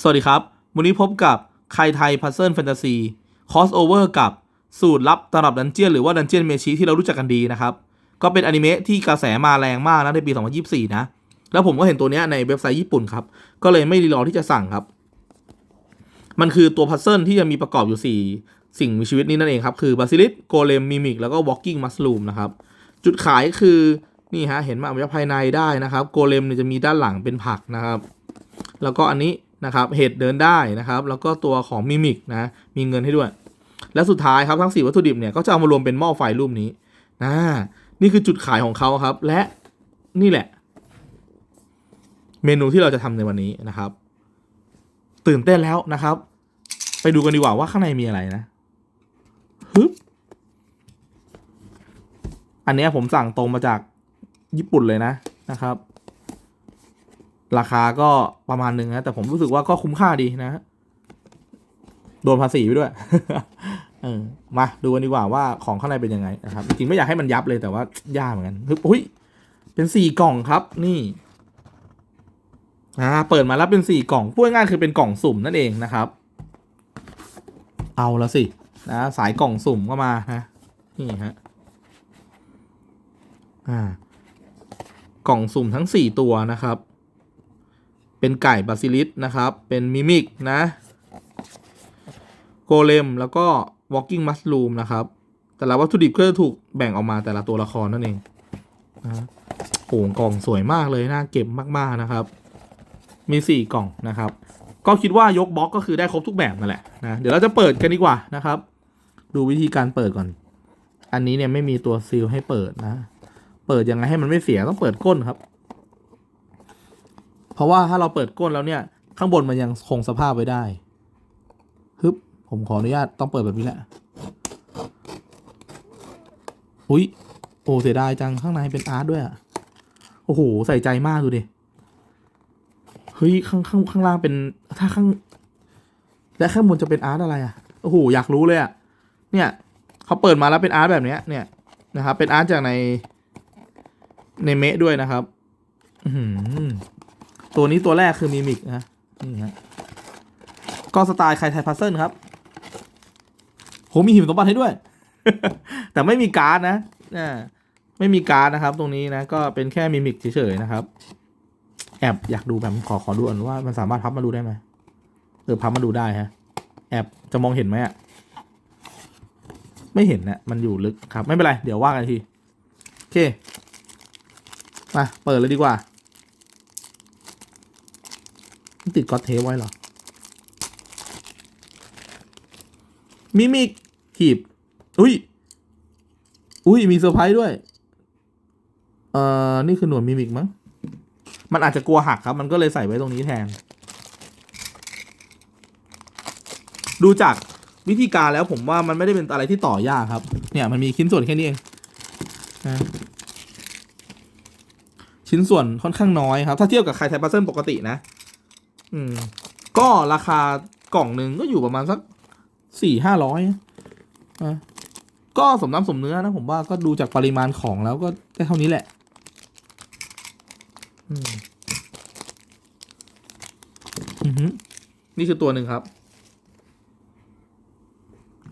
สวัสดีครับ วันนี้พบกับใครไทยพัซเซิลแฟนตาซีคอสโอเวอร์กับสูตรลับตำรับดันเจียนหรือว่าดันเจียนเมชิที่เรารู้จักกันดีนะครับ ก็เป็นอนิเมะที่กระแสมาแรงมากนะในปี 2024 นะ แล้วผมก็เห็นตัวนี้ในเว็บไซต์ญี่ปุ่นครับ ก็เลยไม่รีรอที่จะสั่งครับ มันคือตัวพัซเซิลที่จะมีประกอบอยู่ 4 สิ่งมีชีวิตนี้นั่นเองครับ คือบาซิลิสโกเลมมิมิกแล้วก็วอล์กิ้งมัสลูมนะครับจุดขายคือนี่ฮะเห็นมาอวัยวะภายในได้นะครับ โกเลมเนี่ยจะมีด้านหลังเป็นผักนะครับ แล้วก็อันนี้ นะครับเห็ดเดินได้นะครับ แล้วก็ตัวของมิมิกนะมีเงินให้ด้วย และสุดท้ายครับทั้ง 4 วัตถุดิบเนี่ยก็จะเอามารวมเป็นหม้อไฟรูปนี้นะนี่คือจุดขายของเขาครับ และนี่แหละ เมนูที่เราจะทำในวันนี้นะครับ ตื่นเต้นแล้วนะครับ ไปดูกันดีกว่าว่าข้างในมีอะไรนะฮึบอันนี้ผมสั่งตรงมาจากญี่ปุ่นเลยนะนะครับ ราคาก็ประมาณหนึ่งนะ แต่ผมรู้สึกว่าก็คุ้มค่าดีนะโดนภาษีไปด้วยเออมาดูกันดีกว่าว่าของข้างในเป็นยังไงนะครับ จริงไม่อยากให้มันยับเลยแต่ว่ายากเหมือนกันอุ้ยเป็นสี่กล่องครับ นี่อ่าเปิดมาแล้วเป็นสี่กล่องพูดง่ายๆคือเป็นกล่องสุ่มนั่นเองนะครับ เอาแล้วสินะสายกล่องสุ่มก็มานะนี่ฮะอ่ากล่องสุ่มทั้งสี่ตัวนะครับ เป็นไก่บาซิลิสนะครับ เป็นมิมิกนะโกเลมแล้วก็ walking mushroom นะครับ แต่ละวัตถุดิบก็จะถูกแบ่งออกมาแต่ละตัวละครนั่นเองนะโอ้กล่องสวยมากเลยน่าเก็บมากๆนะครับ มีสี่กล่องนะครับ ก็คิดว่ายกบล็อกก็คือได้ครบทุกแบบนั่นแหละนะเดี๋ยวเราจะเปิดกันดีกว่านะครับ ดูวิธีการเปิดก่อน อันนี้เนี่ยไม่มีตัวซีลให้เปิดนะ เปิดยังไงให้มันไม่เสียต้องเปิดก้นครับ เพราะว่าถ้าเราเปิดก้นแล้วเนี่ย ข้างบนมันยังคงสภาพไว้ได้ฮึบผมขออนุญาตต้องเปิดแบบนี้แหละ อุ้ยโอ้เสียดายจังข้างในเป็นอาร์ตด้วยอะโอ้โห ใส่ใจมากดูดิ เฮ้ยข้างข้างข้างล่างเป็นถ้าข้าง และข้างบนจะเป็นอาร์ตอะไรอะโอ้โห อยากรู้เลยอะเนี่ยเขาเปิดมาแล้วเป็นอาร์ตแบบเนี้ย เนี่ยนะครับ เป็นอาร์ตจากในในเมะด้วยนะครับ อือหือ ตัวนี้ตัวแรกคือมิมิกนะนี่ฮะก็สไตล์ใครไทยพัซเซิลครับโหมีหินสมบัติให้ด้วย แต่ไม่มีการ์ดนะอ่าไม่มีการ์ดนะครับ ตรงนี้นะ ก็เป็นแค่มิมิกเฉยๆนะครับ แอบอยากดูแบบขอขอดูอันว่ามันสามารถพับมาดูได้ไหมเออพับมาดูได้ฮะ แอบจะมองเห็นไหมอะไม่เห็นนะมันอยู่ลึกครับ ไม่เป็นไร เดี๋ยวว่ากันที โอเค มา เปิดเลยดีกว่า ติดก๊อตเทปไว้เหรอ มิมิกหีบ อุ้ย อุ้ย มีเซอร์ไพรส์ด้วย เอ่อ นี่คือหนวดมิมิกมั้ง มันอาจจะกลัวหักครับ มันก็เลยใส่ไว้ตรงนี้แทน ดูจากวิธีการแล้วผมว่ามันไม่ได้เป็นอะไรที่ต่อยากครับ เนี่ยมันมีชิ้นส่วนแค่นี้เองนะชิ้นส่วนค่อนข้างน้อยครับ ถ้าเทียบกับใครไทยพัซเซิลปกตินะ อืม ก็ราคากล่องหนึ่งก็อยู่ประมาณสักสี่ห้าร้อยนะก็สมน้ำสมเนื้อนะผมว่าก็ดูจากปริมาณของแล้วก็ได้เท่านี้แหละ อืมอือนี่คือตัวหนึ่งครับ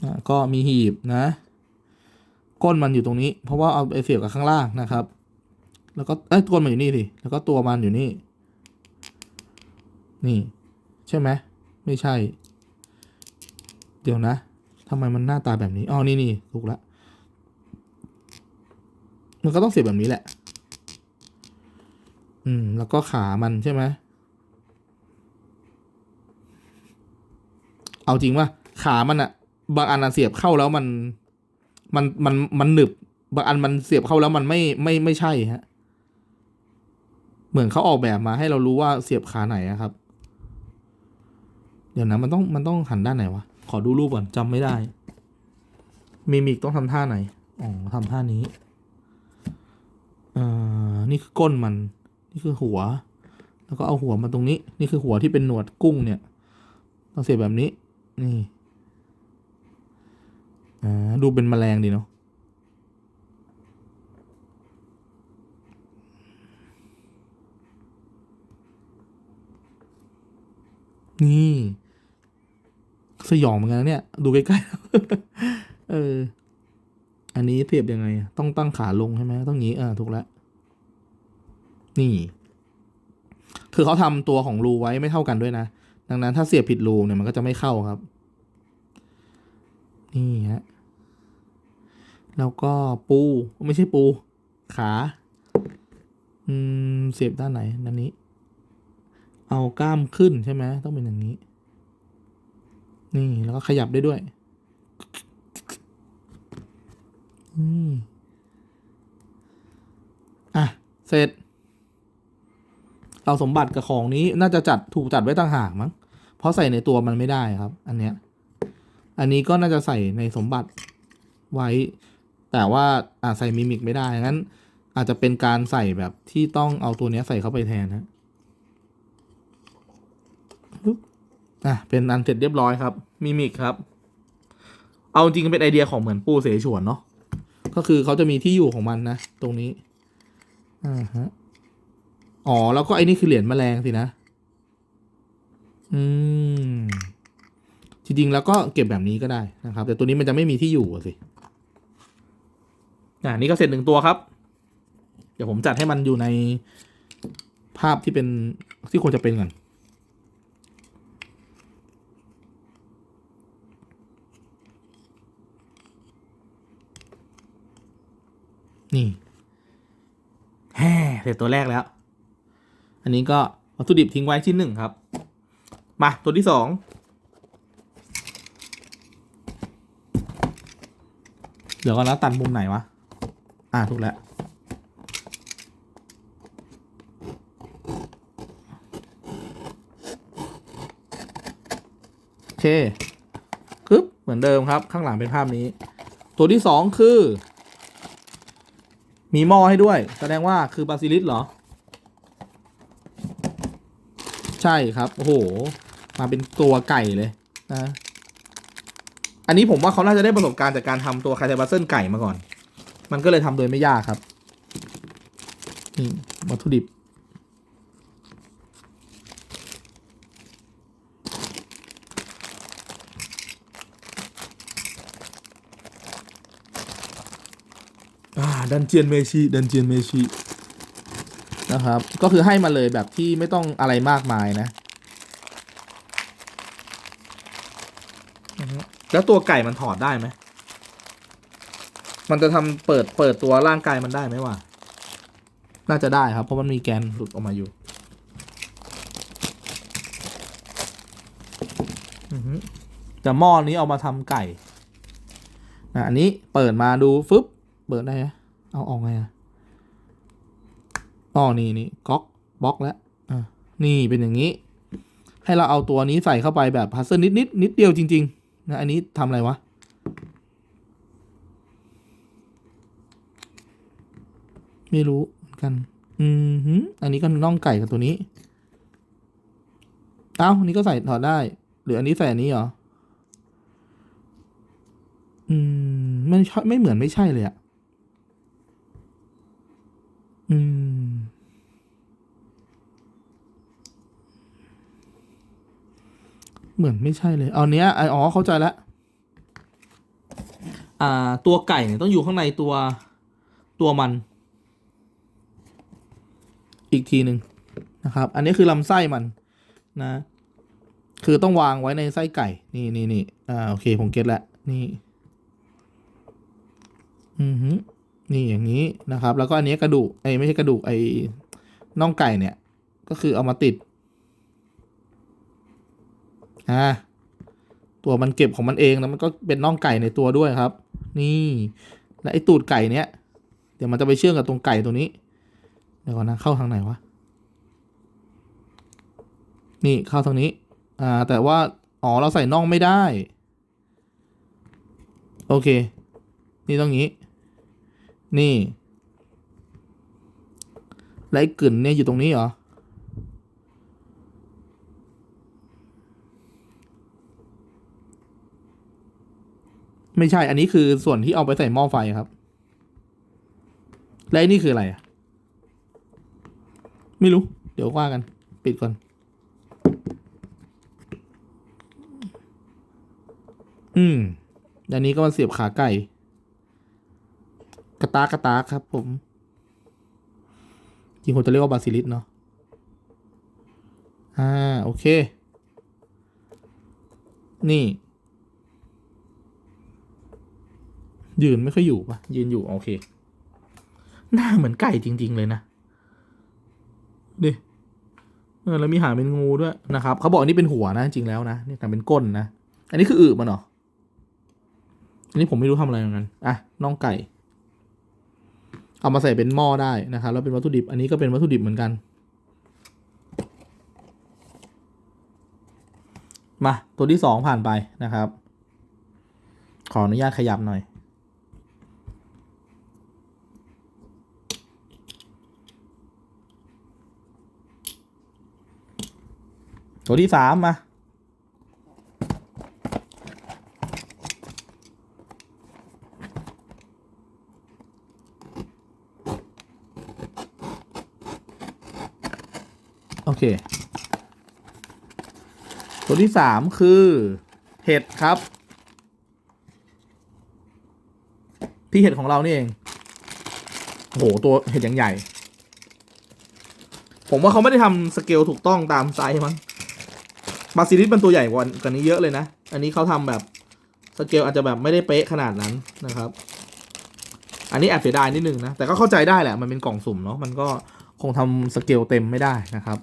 อ่าก็มีหีบนะ ก้นมันอยู่ตรงนี้ เพราะว่าเอาไปเสียบกับข้างล่างนะครับ แล้วก็เอ้ยก้นมันอยู่นี่สิ แล้วก็ตัวมันอยู่นี่ นี่ ใช่ไหมไม่ใช่ เดี๋ยวนะทำไมมันหน้าตาแบบนี้อ๋อนี่นี่ถูกละมันก็ต้องเสียบแบบนี้แหละ อืม แล้วก็ขามันใช่ไหมเอาจริงว่าขามันอะบางอันอะเสียบเข้าแล้วมันมันมันมันหนึบบางอันมันเสียบเข้าแล้วมันไม่ไม่ไม่ใช่ฮะ เหมือนเขาออกแบบมาให้เรารู้ว่าเสียบขาไหนอะครับ เดี๋ยวนะมันต้องมันต้องหันด้านไหนวะ ขอดูรูปก่อนจำไม่ได้มิมิกต้องทำท่าไหน อ๋อทำท่านี้อ่านี่คือก้นมัน นี่คือหัว แล้วก็เอาหัวมาตรงนี้ นี่คือหัวที่เป็นหนวดกุ้งเนี่ย ต้องเสียบแบบนี้ นี่อ่าดูเป็นแมลงดีเนาะนี่ สยองเหมือนกันนะเนี่ย ดูใกล้ๆ เออ อันนี้เสียบยังไง ต้องตั้งขาลงใช่ไหมต้องงี้อ่าถูกแล้วนี่ คือเขาทำตัวของรูไว้ไม่เท่ากันด้วยนะ ดังนั้นถ้าเสียบผิดรูเนี่ยมันก็จะไม่เข้าครับ นี่ฮะ แล้วก็ปูไม่ใช่ปู ขา อืม เสียบด้านไหนด้านนี้ เอากล้ามขึ้นใช่ไหมต้องเป็นอย่างนี้ นี่แล้วก็ขยับได้ด้วยนี่อะ เสร็จ เอาสมบัติกับของนี้น่าจะจัดถูกจัดไว้ต่างหากมั้ง เพราะใส่ในตัวมันไม่ได้ครับ อันเนี้ย อันนี้ก็น่าจะใส่ในสมบัติไว้ แต่ว่าอาใส่มิมิกไม่ได้ งั้น อาจจะเป็นการใส่แบบที่ต้องเอาตัวเนี้ยใส่เข้าไปแทนนะปึ๊บ อะเป็นอันเสร็จเรียบร้อยครับมิมิกครับ เอาจริงเป็นไอเดียของเหมือนปูเสฉวนเนาะก็คือเขาจะมีที่อยู่ของมันนะ ตรงนี้อ่าฮะอ๋อ แล้วก็ไอ้นี่คือเหรียญแมลงสินะ อืม จริง ๆ แล้วก็เก็บแบบนี้ก็ได้นะครับ แต่ตัวนี้มันจะไม่มีที่อยู่สิอ่านี่ก็เสร็จหนึ่งตัวครับ เดี๋ยวผมจัดให้มันอยู่ในภาพที่เป็นที่ควรจะเป็นก่อน นี่แฮ่เสร็จตัวแรกแล้ว อันนี้ก็วัตถุดิบทิ้งไว้ที่หนึ่งครับ มาตัวที่สองเดี๋ยวก่อนนะตัดมุมไหนวะ อ่าถูกแล้ว โอเคปึ๊บเหมือนเดิมครับ ข้างหลังเป็นภาพนี้ ตัวที่สองคือ มีหม้อให้ด้วย แสดงว่าคือบาซิลิสเหรอ ใช่ครับ โอ้โห มาเป็นตัวไก่เลยนะ อันนี้ผมว่าเขาน่าจะได้ประสบการณ์จากการทำตัวคาเทบัสเซิลไก่มาก่อน มันก็เลยทำโดยไม่ยากครับ นี่วัตถุดิบ อ่า ดันเจียนเมชิดันเจียนเมชินะครับ ก็คือให้มาเลยแบบที่ไม่ต้องอะไรมากมายนะอือฮึแล้วตัวไก่มันถอดได้ไหม มันจะทำเปิดเปิดตัวร่างกายมันได้ไหมวะ น่าจะได้ครับ เพราะมันมีแกนหลุดออกมาอยู่อือฮึแต่หม้อนี้เอามาทำไก่นะอันนี้เปิดมาดูฟึบเปิดได้ไหม เอาออกไงอะอ๋อนี่นี่ก๊อกบล็อกแล้วอะนี่เป็นอย่างนี้ ให้เราเอาตัวนี้ใส่เข้าไปแบบพัซเซิลนิดนิดนิดเดียวจริงๆนะอันนี้ทำอะไรวะไม่รู้เหมือนกัน อืมหือันนี้ก็น่องไก่กับตัวนี้ เอ้าอันนี้ก็ใส่ถอดได้ หรืออันนี้ใส่อันนี้เหรอ อืม ไม่ใช่ไม่เหมือนไม่ใช่เลยอะ อืม เหมือนไม่ใช่เลย เอาเนี้ยไออ๋อเข้าใจแล้วอ่า ตัวไก่เนี่ยต้องอยู่ข้างในตัวตัวมัน อีกทีหนึ่งนะครับ อันนี้คือลำไส้มันนะ คือต้องวางไว้ในไส้ไก่ นี่นี่นี่อ่าโอเคผมเก็ตแล้วนี่ อือฮึ นี่อย่างนี้นะครับ แล้วก็อันนี้กระดูกไอ้ไม่ใช่กระดูกไอ้น่องไก่เนี่ย ก็คือเอามาติดอ่าตัวมันเก็บของมันเองแล้วมันก็เป็นน่องไก่ในตัวด้วยครับ นี่ และไอ้ตูดไก่เนี้ยเดี๋ยวมันจะไปเชื่อมกับตรงไก่ตัวนี้เดี๋ยวก่อนนะเข้าทางไหนวะนี่เข้าทางนี้ อ่า แต่ว่า อ๋อ เราใส่น่องไม่ได้ โอเค นี่ต้องงี้ นี่ไรกลิ่นเนี่ยอยู่ตรงนี้เหรอ ไม่ใช่ อันนี้คือส่วนที่เอาไปใส่หม้อไฟครับ และนี่คืออะไรอะ ไม่รู้ เดี๋ยวว่ากัน ปิดก่อน อืมอันนี้ก็มาเสียบขาไก่ กระตากระตาครับผม จริงคนจะเรียกว่าบาซิลิสเนาะอ่า โอเค นี่ ยืนไม่ค่อยอยู่ปะยืนอยู่ โอเค หน้าเหมือนไก่จริง ๆ เลยนะดิเออแล้วมีหางเป็นงูด้วยนะครับเขาบอกอันนี้เป็นหัวนะจริงแล้วนะนี่แต่เป็นก้นนะ อันนี้คืออึมันเหรอ อันนี้ผมไม่รู้ทำอะไรเหมือนกันอะน่องไก่ เอามาใส่เป็นหม้อได้นะครับแล้วเป็นวัตถุดิบอันนี้ก็เป็นวัตถุดิบเหมือนกัน มา ตัวที่สองผ่านไปนะครับ ขออนุญาตขยับหน่อย ตัวที่สามมา โอเค ตัวที่สามคือ เห็ดครับที่เห็ดของเรานี่เองโหตัวเห็ดอย่างใหญ่ ผมว่าเขาไม่ได้ทำสเกลถูกต้องตามไซส์มั้งบาซิลิสมันตัวใหญ่กว่ากันนี้เยอะเลยนะ อันนี้เขาทำแบบสเกลอาจจะแบบไม่ได้เป๊ะขนาดนั้นนะครับ อันนี้แอบเสียดายนิดนึงนะ แต่ก็เข้าใจได้แหละ มันเป็นกล่องสุ่มเนาะ มันก็คงทำสเกลเต็มไม่ได้นะครับ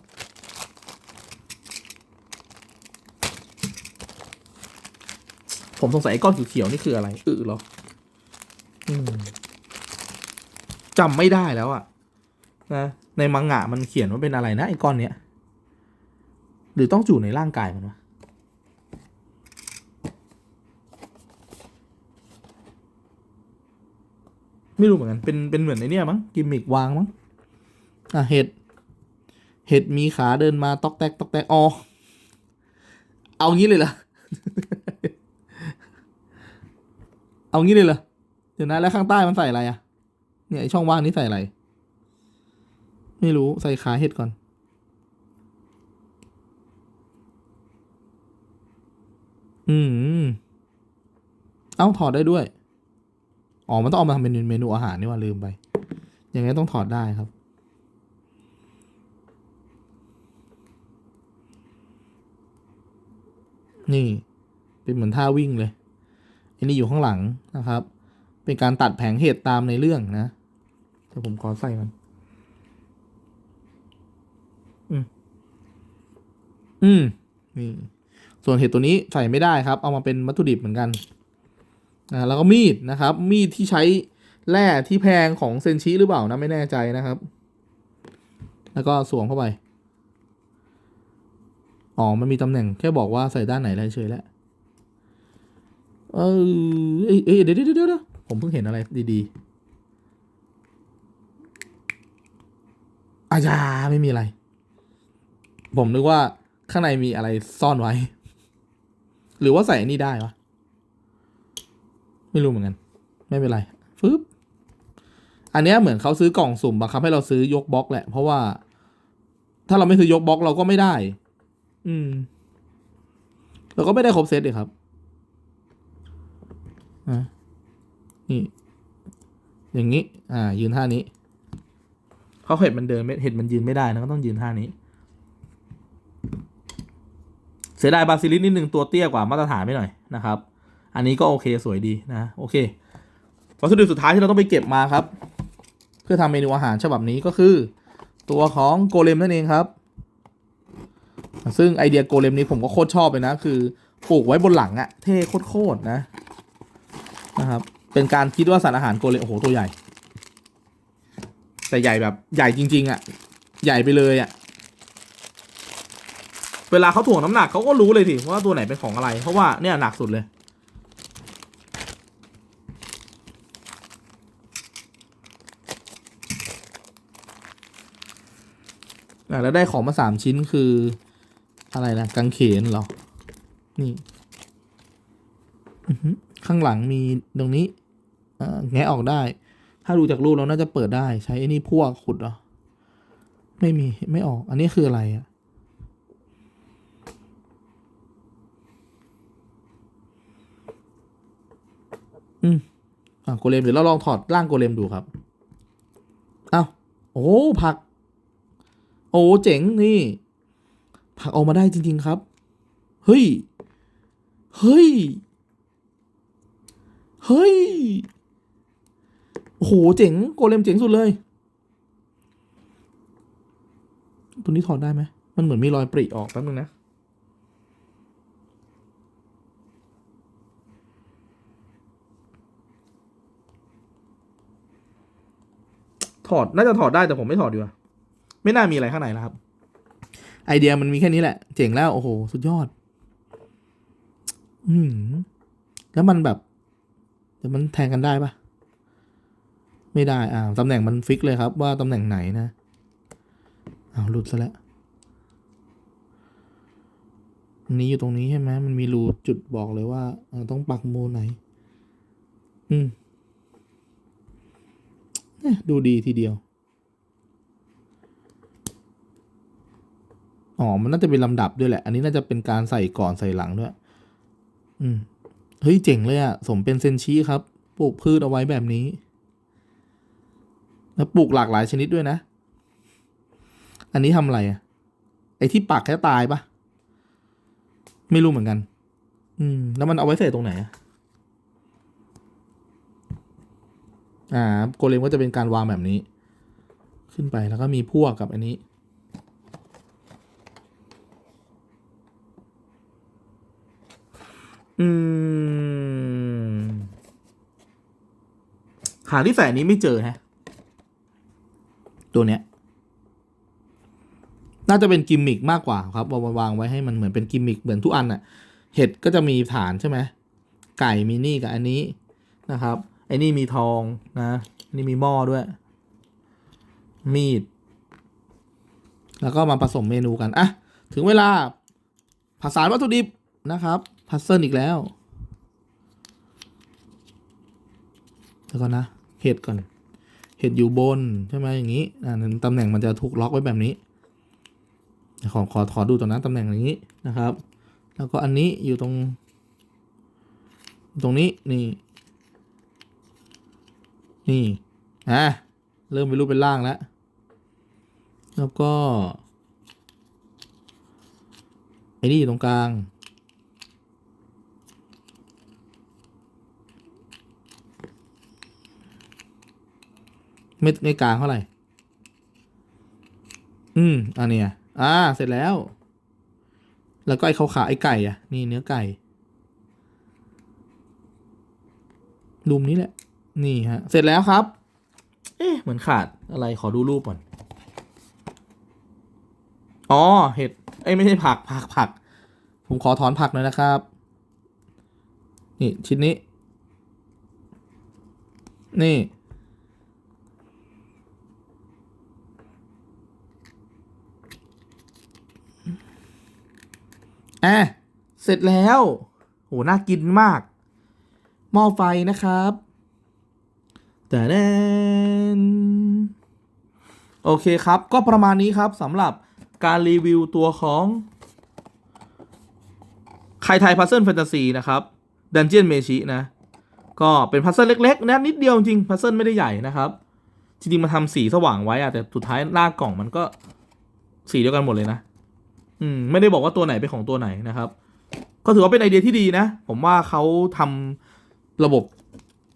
ผมสงสัยไอ้ก้อนเขียวๆนี่คืออะไรอึเหรอจำไม่ได้แล้วอะนะในมังงะมันเขียนว่าเป็นอะไรนะไอ้ก้อนเนี้ย หรือต้องอยู่ในร่างกายมันวะไม่รู้เหมือนกัน เป็น เป็นเหมือนในเนี้ยมั้ง กิมมิกวางมั้ง อะ เห็ด เห็ดมีขาเดินมาตอกแตกตอกแตกอ๋อ เอางี้เลยเหรอ เอางี้เลยเหรอเดี๋ยวนะแล้วข้างใต้มันใส่อะไรอะเนี่ยไอช่องว่างนี้ใส่อะไร ไม่รู้ใส่ขาเห็ดก่อน อืม เอ้าถอดได้ด้วย อ๋อ มันต้องเอามาทำเป็นเมนูอาหารนี่ว่าลืมไปอย่างงี้ต้องถอดได้ครับ นี่ เป็นเหมือนท่าวิ่งเลย อันนี้อยู่ข้างหลังนะครับ เป็นการตัดแผงเหตุตามในเรื่องนะเดี๋ยวผมขอใส่มัน อืม อืม นี่ ส่วนเห็ดตัวนี้ใส่ไม่ได้ครับ เอามาเป็นวัตถุดิบเหมือนกันอ่าแล้วก็มีดนะครับ มีดที่ใช้แร่ที่แพงของเซนชิหรือเปล่านะไม่แน่ใจนะครับ แล้วก็สวมเข้าไป อ๋อ มันมีตำแหน่งแค่บอกว่าใส่ด้านไหนได้เฉยแล้ว เออเอ้ยเดี๋ยวเดี๋ยวเดี๋ยวเดี๋ยวผมเพิ่งเห็นอะไรดีๆอาจาไม่มีอะไร ผมนึกว่าข้างในมีอะไรซ่อนไว้ หรือว่าใส่อันนี้ได้วะ ไม่รู้เหมือนกัน ไม่เป็นไรฟึบอันนี้เหมือนเขาซื้อกล่องสุ่มบังคับให้เราซื้อยกบล็อกแหละ เพราะว่า ถ้าเราไม่ซื้อยกบล็อกเราก็ไม่ได้ อืมเราก็ไม่ได้ครบเซตเลยครับ นี่ อย่างนี้ อ่า ยืนท่านี้เขาเห็ดมันเดินไม่เห็ดมันยืนไม่ได้นะก็ต้องยืนท่านี้ เสียดายบาซิลิสนิดนึงตัวเตี้ยกว่ามาตรฐานไปหน่อยนะครับ อันนี้ก็โอเคสวยดีนะ โอเค วัตถุดิบสุดท้ายที่เราต้องไปเก็บมาครับ เพื่อทำเมนูอาหารฉบับนี้ก็คือ ตัวของโกเลมนั่นเองครับ ซึ่งไอเดียโกเลมนี้ผมก็โคตรชอบเลยนะ คือปลูกไว้บนหลังอะเท่โคตรๆนะ นะครับ เป็นการคิดว่าสารอาหารโกเลโอ้โหตัวใหญ่ แต่ใหญ่แบบใหญ่จริง ๆอะใหญ่ไปเลยอะเวลาเขาถ่วงน้ำหนักเขาก็รู้เลยสิว่าตัวไหนเป็นของอะไร เพราะว่าเนี่ยหนักสุดเลยแล้วได้ของมาสามชิ้นคือ อะไรนะกางเขนเหรอ นี่ ข้างหลังมีตรงนี้แงะออกได้ ถ้าดูจากรูปเราน่าจะเปิดได้ ใช้ไอ้นี่พวกขุดเหรอ ไม่มีไม่ออก อันนี้คืออะไรอะอืมอะโกเลมเดี๋ยวเราลองถอดร่างโกเลมดูครับ เอ้าโอ้ผัก โอ้เจ๋งนี่ ผักออกมาได้จริง ๆ ครับ เฮ้ย เฮ้ย เฮ้ย โอ้โห เจ๋ง โกเลมเจ๋งสุดเลย ตัวนี้ถอดได้ไหม มันเหมือนมีรอยปริออกแป๊บนึงนะ ถอด น่าจะถอดได้แต่ผมไม่ถอดดีกว่า ไม่น่ามีอะไรข้างในแล้วครับ ไอเดียมันมีแค่นี้แหละ เจ๋งแล้ว โอ้โห สุดยอด อืมแล้วมันแบบ แต่มันแทงกันได้ปะไม่ได้อ่าตำแหน่งมันฟิกเลยครับว่าตำแหน่งไหนนะอ้าวหลุดซะแล้วอันนี้อยู่ตรงนี้ใช่ไหมมันมีรูจุดบอกเลยว่าต้องปักโมไหน อืมดูดีทีเดียว อ๋อ มันน่าจะเป็นลำดับด้วยแหละ อันนี้น่าจะเป็นการใส่ก่อนใส่หลังด้วย อืม เฮ้ยเจ๋งเลยอะสมเป็นเซนชีครับ ปลูกพืชเอาไว้แบบนี้ แล้วปลูกหลากหลายชนิดด้วยนะ อันนี้ทำอะไรอะไอที่ปักแค่ตายปะไม่รู้เหมือนกัน อืม แล้วมันเอาไว้ใส่ตรงไหนอะอ่า โกเลมก็จะเป็นการวางแบบนี้ ขึ้นไปแล้วก็มีพวกกับอันนี้อืม หาที่ใส่นนี้ไม่เจอฮะ ตัวเนี้ย น่าจะเป็นกิมมิกมากกว่าครับวางวางไว้ให้มันเหมือนเป็นกิมมิกเหมือนทุกอันน่ะ เห็ดก็จะมีฐานใช่ไหมไก่มีนี่กับอันนี้นะครับไอ้นี่มีทองนะนนี่มีหม้อด้วย มีด แล้วก็มาผสมเมนูกันอะถึงเวลาผสานวัตถุดิบนะครับพัซเซิลอีกแล้ว เดี๋ยวก่อนนะ เห็ดก่อน เห็ดอยู่บนใช่ไหมอย่างนี้อ่าตำแหน่งมันจะถูกล็อกไว้แบบนี้ขอขอขอดูตรงนั้นตำแหน่งอย่างนี้นะครับ แล้วก็อันนี้อยู่ตรง ตรงนี้นี่ นี่อะเริ่มเป็นรูปเป็นร่างแล้ว แล้วก็ไอ้นี่อยู่ตรงกลาง ไม่ไม่กลางเท่าไหร่ อืมอันเนี้ยอ่า เสร็จแล้ว แล้วก็ไอ้ขาวๆไอ้ไก่อะ นี่เนื้อไก่รูมนี้แหละ นี่ฮะ เสร็จแล้วครับ เอ๊ะ เหมือนขาดอะไรขอดูรูปก่อน อ๋อ เห็ด เอ้ย ไม่ใช่ผัก ผัก ผัก ผมขอถอนผักหน่อยนะครับ นี่ ชิ้นนี้ นี่ อะเสร็จแล้วโหน่ากินมาก หม้อไฟนะครับแต่แนนโอเคครับ ก็ประมาณนี้ครับสำหรับการรีวิวตัวของไคไทยพัซเซิลแฟนตาซีนะครับดันเจียนเมชินะ ก็เป็นพัซเซิลเล็กๆนะนิดเดียวจริงพัซเซิลไม่ได้ใหญ่นะครับ จริงๆมาทำสีสว่างไว้อะแต่สุดท้ายหน้ากล่องมันก็สีเดียวกันหมดเลยนะ อืมไม่ได้บอกว่าตัวไหนเป็นของตัวไหนนะครับ ก็ถือว่าเป็นไอเดียที่ดีนะ ผมว่าเขาทำระบบ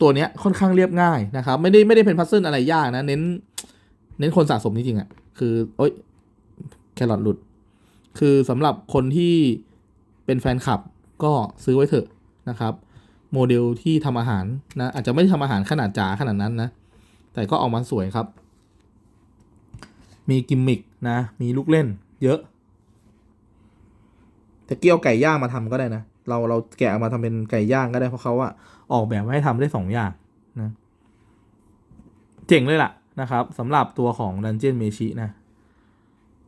ตัวเนี้ยค่อนข้างเรียบง่ายนะครับ ไม่ได้ไม่ได้เป็นพัซเซิลอะไรยากนะ เน้น เน้นคนสะสมจริงๆอะ่ะ คือโอ๊ยแครอทหลุด คือสำหรับคนที่เป็นแฟนคลับก็ซื้อไว้เถอะนะครับ โมเดลที่ทำอาหารนะ อาจจะไม่ได้ทำอาหารขนาดจ๋าขนาดนั้นนะ แต่ก็ออกมาสวยครับ มีกิมมิกนะ มีลูกเล่น เยอะ แต่เกี่ยวไก่ย่างมาทำก็ได้นะ เราเราแกะมาทำเป็นไก่ย่างก็ได้เพราะเขาอะออกแบบให้ทำได้สองอย่างนะเจ๋งเลยล่ะนะครับสำหรับตัวของ Dungeon Meshi นะ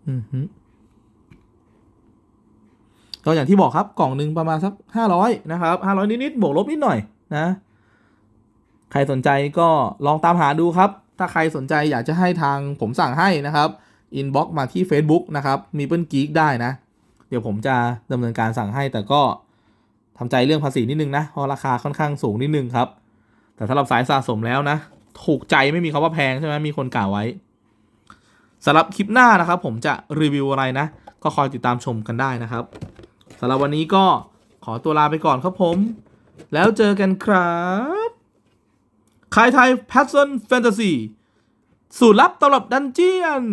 อือฮึก็อย่างที่บอกครับกล่องหนึ่งประมาณสักห้าร้อยนะครับห้าร้อยนิดๆบวกลบนิดหน่อยนะ ใครสนใจก็ลองตามหาดูครับ ถ้าใครสนใจอยากจะให้ทางผมสั่งให้นะครับอินบ็อกมาที่ Facebook นะครับมีเปิ้ลกีกได้นะ เดี๋ยวผมจะดำเนินการสั่งให้ แต่ก็ทำใจเรื่องภาษีนิดนึงนะเพราะราคาค่อนข้างสูงนิดนึงครับ แต่สำหรับสายสะสมแล้วนะ ถูกใจไม่มีคำว่าแพงใช่ไหมมีคนกล่าวไว้สำหรับคลิปหน้านะครับ ผมจะรีวิวอะไรนะ ก็คอยติดตามชมกันได้นะครับสำหรับวันนี้ก็ขอตัวลาไปก่อนครับผม แล้วเจอกันครับคายไทยแพทเซนแฟนตาซีสูตรลับตำรับดันเจียน